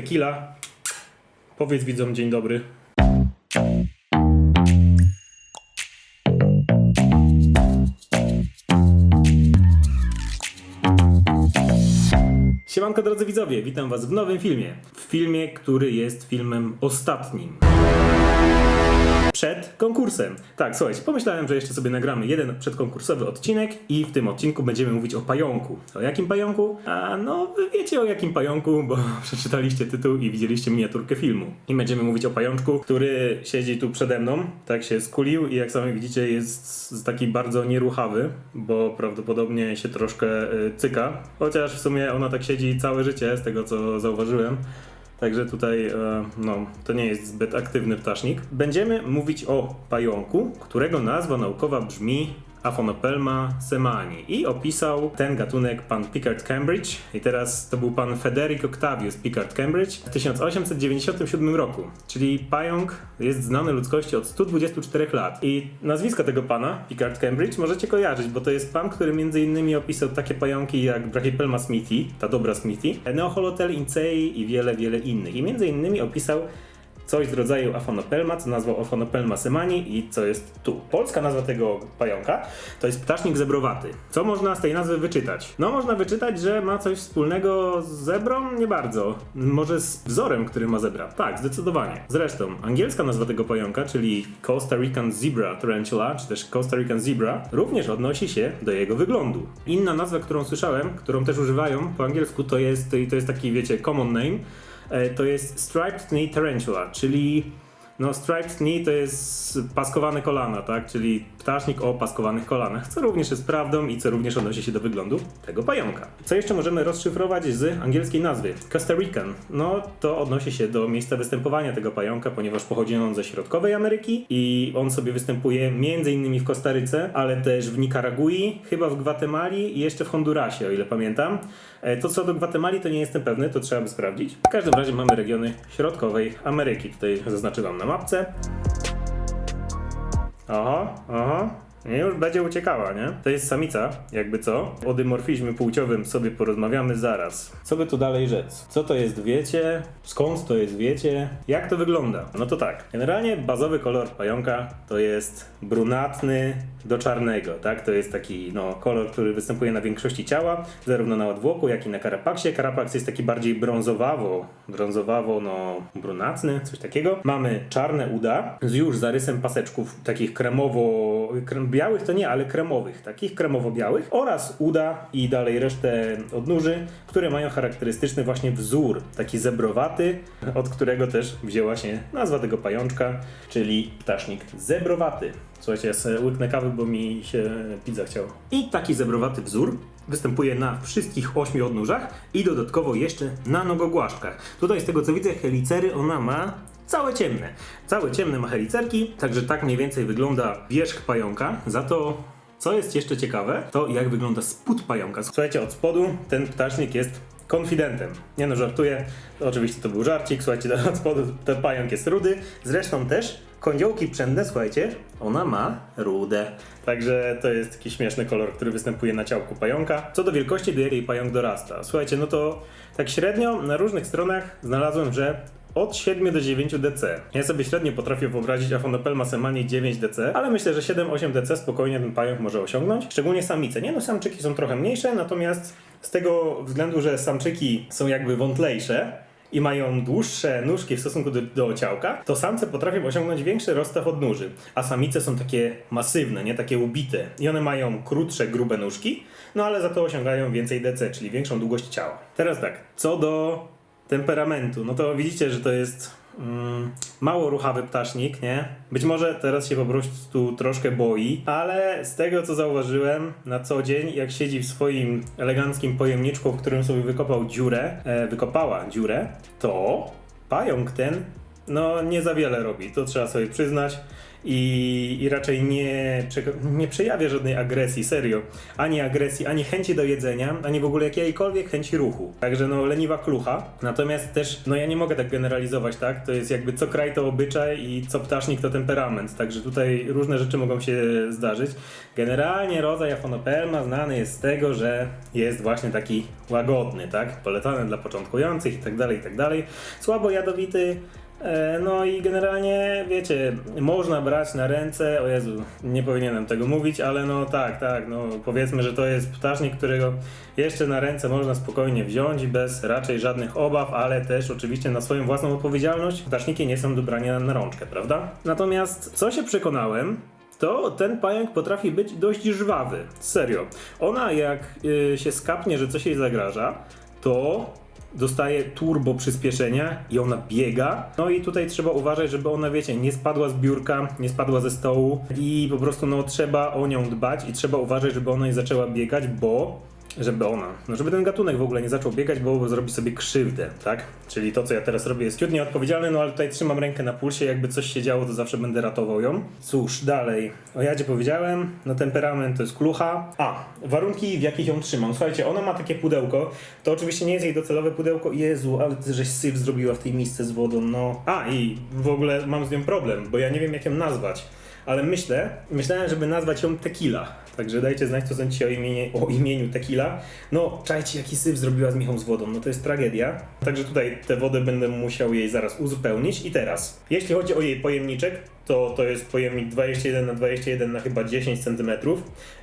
Tequila. Powiedz widzom dzień dobry. Siemanko drodzy widzowie, witam was w nowym filmie. W filmie, który jest filmem ostatnim. Przed konkursem. Tak, słuchajcie, pomyślałem, że jeszcze sobie nagramy jeden przedkonkursowy odcinek i w tym odcinku będziemy mówić o pająku. O jakim pająku? A no, wiecie o jakim pająku, bo przeczytaliście tytuł i widzieliście miniaturkę filmu. I będziemy mówić o pajączku, który siedzi tu przede mną, tak się skulił i jak sami widzicie jest taki bardzo nieruchawy, bo prawdopodobnie się troszkę y, cyka. Chociaż w sumie ona tak siedzi całe życie, z tego co zauważyłem. Także tutaj e, no, to nie jest zbyt aktywny ptasznik. Będziemy mówić o pająku, którego nazwa naukowa brzmi Aphonopelma semani. I opisał ten gatunek pan Pickard Cambridge. I teraz to był pan Frederick Octavius Pickard Cambridge w 1897 roku, czyli pająk jest znany ludzkości od 124 lat. I nazwisko tego pana Pickard Cambridge możecie kojarzyć, bo to jest pan, który między innymi opisał takie pająki jak Brachypelma smithi, ta dobra smithi, Neoholotel incei i wiele, wiele innych. I między innymi opisał coś z rodzaju Aphonopelma, co nazwał Aphonopelma semani i co jest tu. Polska nazwa tego pająka to jest ptasznik zebrowaty. Co można z tej nazwy wyczytać? No można wyczytać, że ma coś wspólnego z zebrą? Nie bardzo. Może z wzorem, który ma zebra. Tak, zdecydowanie. Zresztą, angielska nazwa tego pająka, czyli Costa Rican Zebra Tarantula, czy też Costa Rican Zebra, również odnosi się do jego wyglądu. Inna nazwa, którą słyszałem, którą też używają po angielsku, to jest, to jest taki, wiecie, common name, to jest striped knee tarantula, czyli no striped knee to jest paskowane kolana, tak? Czyli ptasznik o paskowanych kolanach, co również jest prawdą i co również odnosi się do wyglądu tego pająka. Co jeszcze możemy rozszyfrować z angielskiej nazwy? Costa Rican. No to odnosi się do miejsca występowania tego pająka, ponieważ pochodzi on ze środkowej Ameryki i on sobie występuje między innymi w Kostaryce, ale też w Nikaragui, chyba w Gwatemali i jeszcze w Hondurasie, o ile pamiętam. E, To co do Gwatemali to nie jestem pewny, to trzeba by sprawdzić. W każdym razie mamy regiony środkowej Ameryki. Tutaj zaznaczyłam na mapce. Oho, oho. I już będzie uciekała, nie? To jest samica, jakby co. O dymorfizmie płciowym sobie porozmawiamy zaraz. Co by tu dalej rzec? Co to jest wiecie? Skąd to jest wiecie? Jak to wygląda? No to tak. Generalnie bazowy kolor pająka to jest brunatny do czarnego, tak? To jest taki no, kolor, który występuje na większości ciała, zarówno na odwłoku, jak i na karapaksie. Karapaks jest taki bardziej brązowawo, brązowawo, no, brunatny, coś takiego. Mamy czarne uda z już zarysem paseczków takich kremowo, krem, białych to nie, ale kremowych, takich kremowo-białych oraz uda i dalej resztę odnóży, które mają charakterystyczny właśnie wzór, taki zebrowaty, od którego też wzięła się nazwa tego pajączka, czyli ptasznik zebrowaty. Słuchajcie, ja sobie łyknę kawy, bo mi się pizza chciał. I taki zebrowaty wzór występuje na wszystkich ośmiu odnóżach i dodatkowo jeszcze na nogogłaszczkach. Tutaj z tego co widzę helicery ona ma całe ciemne. Całe ciemne ma helicerki, także tak mniej więcej wygląda wierzch pająka. Za to co jest jeszcze ciekawe, to jak wygląda spód pająka. Słuchajcie, od spodu ten ptasznik jest konfidentem. Nie no, żartuję. Oczywiście to był żarcik. Słuchajcie, od spodu ten pająk jest rudy. Zresztą też kądziołki pszenne, słuchajcie, ona ma rudę. Także to jest taki śmieszny kolor, który występuje na ciałku pająka. Co do wielkości, do jakiej pająk dorasta. Słuchajcie, no to tak średnio na różnych stronach znalazłem, że od 7 do 9 DC. Ja sobie średnio potrafię wyobrazić Aphonopelma semani 9 DC, ale myślę, że 7-8 DC spokojnie ten pająk może osiągnąć. Szczególnie samice. Nie no, samczyki są trochę mniejsze, natomiast z tego względu, że samczyki są jakby wątlejsze, i mają dłuższe nóżki w stosunku do, do ciałka, to samce potrafią osiągnąć większy rozstaw odnóży, a samice są takie masywne, nie takie ubite. I one mają krótsze, grube nóżki, no ale za to osiągają więcej DC, czyli większą długość ciała. Teraz tak, co do temperamentu, no to widzicie, że to jest mm, mało ruchawy ptasznik, nie? Być może teraz się po prostu troszkę boi, ale z tego co zauważyłem na co dzień, jak siedzi w swoim eleganckim pojemniczku, w którym sobie wykopał dziurę, e, wykopała dziurę, to pająk ten no nie za wiele robi, to trzeba sobie przyznać. I, i raczej nie, nie przejawia żadnej agresji, serio. Ani agresji, ani chęci do jedzenia, ani w ogóle jakiejkolwiek chęci ruchu. Także no leniwa klucha. Natomiast też, no ja nie mogę tak generalizować, tak? To jest jakby co kraj to obyczaj i co ptasznik to temperament. Także tutaj różne rzeczy mogą się zdarzyć. Generalnie rodzaj Afonopelma znany jest z tego, że jest właśnie taki łagodny, tak? Polecany dla początkujących i tak dalej, i tak dalej. Słabo jadowity, No i generalnie, wiecie, można brać na ręce, o Jezu, nie powinienem tego mówić, ale no tak, tak, no powiedzmy, że to jest ptasznik, którego jeszcze na ręce można spokojnie wziąć bez raczej żadnych obaw, ale też oczywiście na swoją własną odpowiedzialność. Ptaszniki nie są do brania na rączkę, prawda? Natomiast, co się przekonałem, to ten pająk potrafi być dość żwawy. Serio. Ona jak y, się skapnie, że coś jej zagraża, to dostaje turbo przyspieszenia i ona biega. No i tutaj trzeba uważać, żeby ona, wiecie, nie spadła z biurka, nie spadła ze stołu i po prostu no trzeba o nią dbać i trzeba uważać, żeby ona nie zaczęła biegać, bo żeby ona, no żeby ten gatunek w ogóle nie zaczął biegać, bo zrobi sobie krzywdę, tak? Czyli to, co ja teraz robię jest ciut nieodpowiedzialne, no ale tutaj trzymam rękę na pulsie, jakby coś się działo, to zawsze będę ratował ją. Cóż, dalej. O jadzie powiedziałem, no temperament to jest klucha. A, warunki, w jakich ją trzymam. Słuchajcie, ona ma takie pudełko, to oczywiście nie jest jej docelowe pudełko. Jezu, ale ty żeś syf zrobiła w tej misce z wodą, no. A, i w ogóle mam z nią problem, bo ja nie wiem, jak ją nazwać. Ale myślę, myślałem, żeby nazwać ją Tequila. Także dajcie znać, co sądzicie o, o imieniu Tequila. No, czajcie, jaki syf zrobiła z Michą z wodą. No to jest tragedia. Także tutaj tę wodę będę musiał jej zaraz uzupełnić. I teraz, jeśli chodzi o jej pojemniczek, to to jest pojemnik 21 na 21 na chyba 10 cm.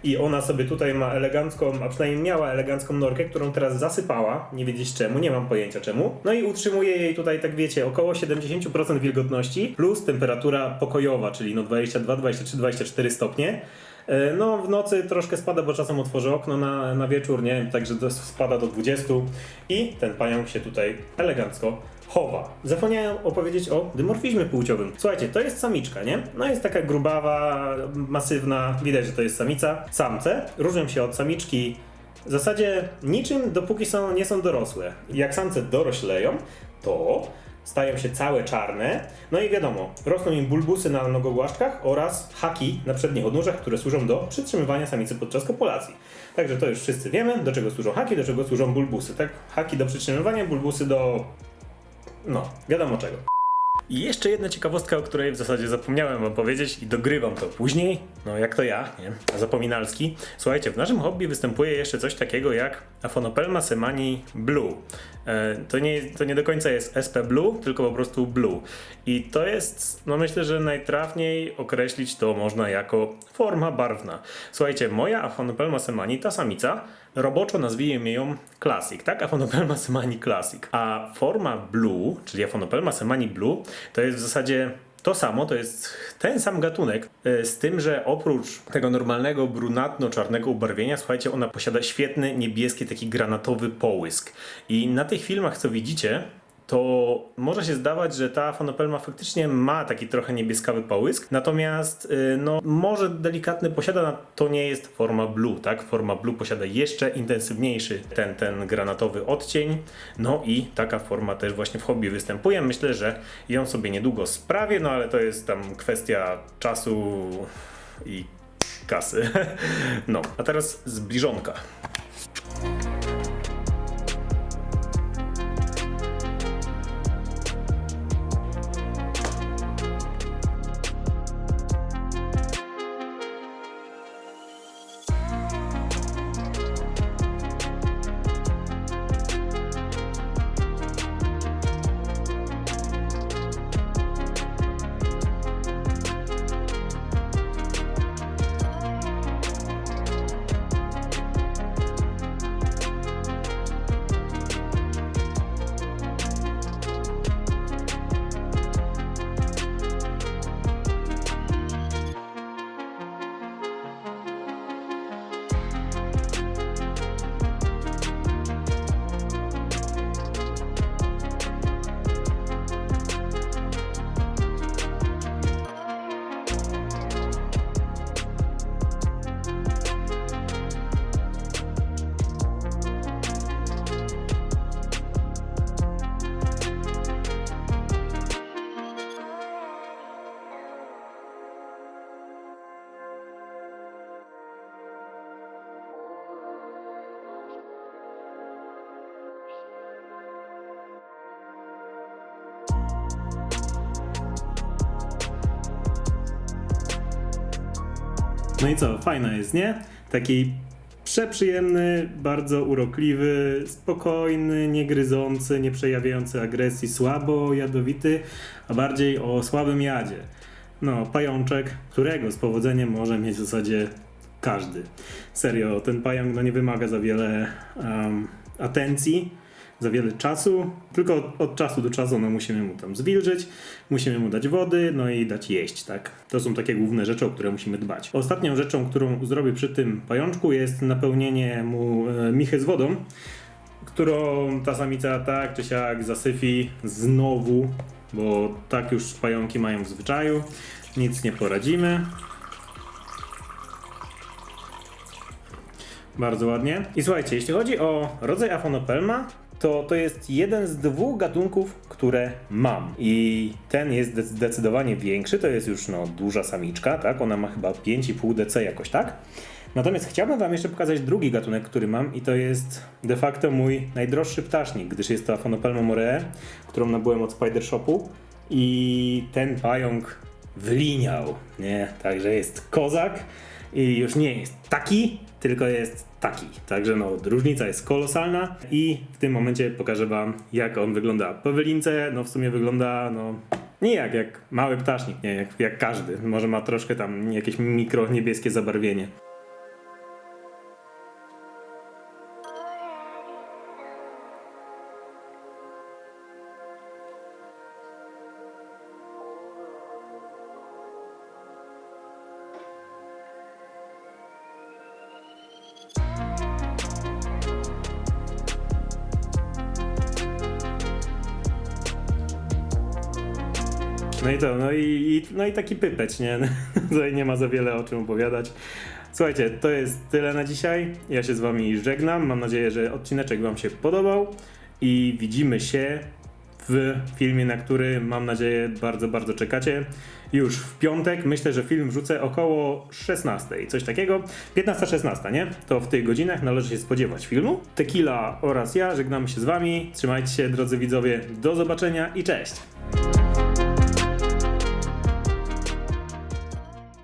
I ona sobie tutaj ma elegancką, a przynajmniej miała elegancką norkę, którą teraz zasypała. Nie wiedzieć czemu, nie mam pojęcia czemu. No i utrzymuje jej tutaj, tak wiecie, około 70% wilgotności plus temperatura pokojowa, czyli no 22, 23, 24 stopnie. E, No, w nocy troszkę spada, bo czasem otworzę okno na, na wieczór, nie? Także spada do 20 i ten pająk się tutaj elegancko chowa. Zapomniałem opowiedzieć o dymorfizmie płciowym. Słuchajcie, to jest samiczka, nie? No jest taka grubawa, masywna, widać, że to jest samica. Samce różnią się od samiczki w zasadzie niczym, dopóki są, nie są dorosłe. Jak samce dorośleją, to stają się całe czarne. No i wiadomo, rosną im bulbusy na nogogłaszczkach oraz haki na przednich odnóżach, które służą do przytrzymywania samicy podczas kopulacji. Także to już wszyscy wiemy, do czego służą haki, do czego służą bulbusy. Tak? Haki do przytrzymywania, bulbusy do... no, wiadomo czego. I jeszcze jedna ciekawostka, o której w zasadzie zapomniałem wam powiedzieć i dogrywam to później, no jak to ja, nie? Zapominalski. Słuchajcie, w naszym hobby występuje jeszcze coś takiego jak Aphonopelma semani blue. E, to, nie, to nie do końca jest SP blue, tylko po prostu blue. I to jest, no myślę, że najtrafniej określić to można jako forma barwna. Słuchajcie, moja Aphonopelma semani, ta samica, roboczo nazwijmy ją Classic, tak? Aphonopelma semani Classic. A forma blue, czyli Aphonopelma semani blue, to jest w zasadzie to samo, to jest ten sam gatunek, e, z tym, że oprócz tego normalnego brunatno-czarnego ubarwienia, słuchajcie, ona posiada świetny niebieski, taki granatowy połysk. I na tych filmach, co widzicie, to może się zdawać, że ta fonopelma faktycznie ma taki trochę niebieskawy połysk, natomiast y, no, może delikatny posiada, to nie jest forma blue, tak? Forma blue posiada jeszcze intensywniejszy ten, ten granatowy odcień, no i taka forma też właśnie w hobby występuje. Myślę, że ją sobie niedługo sprawię, no ale to jest tam kwestia czasu i kasy. No, a teraz zbliżonka. No i co, fajna jest, nie? Taki przeprzyjemny, bardzo urokliwy, spokojny, niegryzący, nie przejawiający agresji, słabo jadowity, a bardziej o słabym jadzie. No, pajączek, którego z powodzeniem może mieć w zasadzie każdy. Serio, ten pająk no, nie wymaga za wiele em, atencji, za wiele czasu, tylko od, od czasu do czasu no, musimy mu tam zwilżyć, musimy mu dać wody, no i dać jeść, tak? To są takie główne rzeczy, o które musimy dbać. Ostatnią rzeczą, którą zrobię przy tym pajączku jest napełnienie mu e, michy z wodą, którą ta samica tak czy siak zasyfi znowu, bo tak już pająki mają w zwyczaju, nic nie poradzimy. Bardzo ładnie. I słuchajcie, jeśli chodzi o rodzaj Aphonopelma, to to jest jeden z dwóch gatunków, które mam. I ten jest zde- zdecydowanie większy, to jest już no, duża samiczka, tak? Ona ma chyba 5,5 dc jakoś tak. Natomiast chciałbym wam jeszcze pokazać drugi gatunek, który mam i to jest de facto mój najdroższy ptasznik, gdyż jest to Aphonopelma moree, którą nabyłem od Spider Shopu i ten pająk wyliniał, nie? Także jest kozak i już nie jest taki, tylko jest taki. Także no, różnica jest kolosalna i w tym momencie pokażę wam, jak on wygląda. Po wylince, no w sumie wygląda, no nie jak, jak mały ptasznik, nie jak, jak każdy. Może ma troszkę tam jakieś mikro niebieskie zabarwienie. No i to, no i, i, no i taki pypeć, nie? Tutaj nie ma za wiele o czym opowiadać. Słuchajcie, to jest tyle na dzisiaj. Ja się z wami żegnam. Mam nadzieję, że odcineczek wam się podobał i widzimy się w filmie, na który mam nadzieję bardzo, bardzo czekacie. Już w piątek, myślę, że film wrzucę około 16, coś takiego. 15-16, nie? To w tych godzinach należy się spodziewać filmu. Tequila oraz ja żegnamy się z wami. Trzymajcie się, drodzy widzowie. Do zobaczenia i cześć!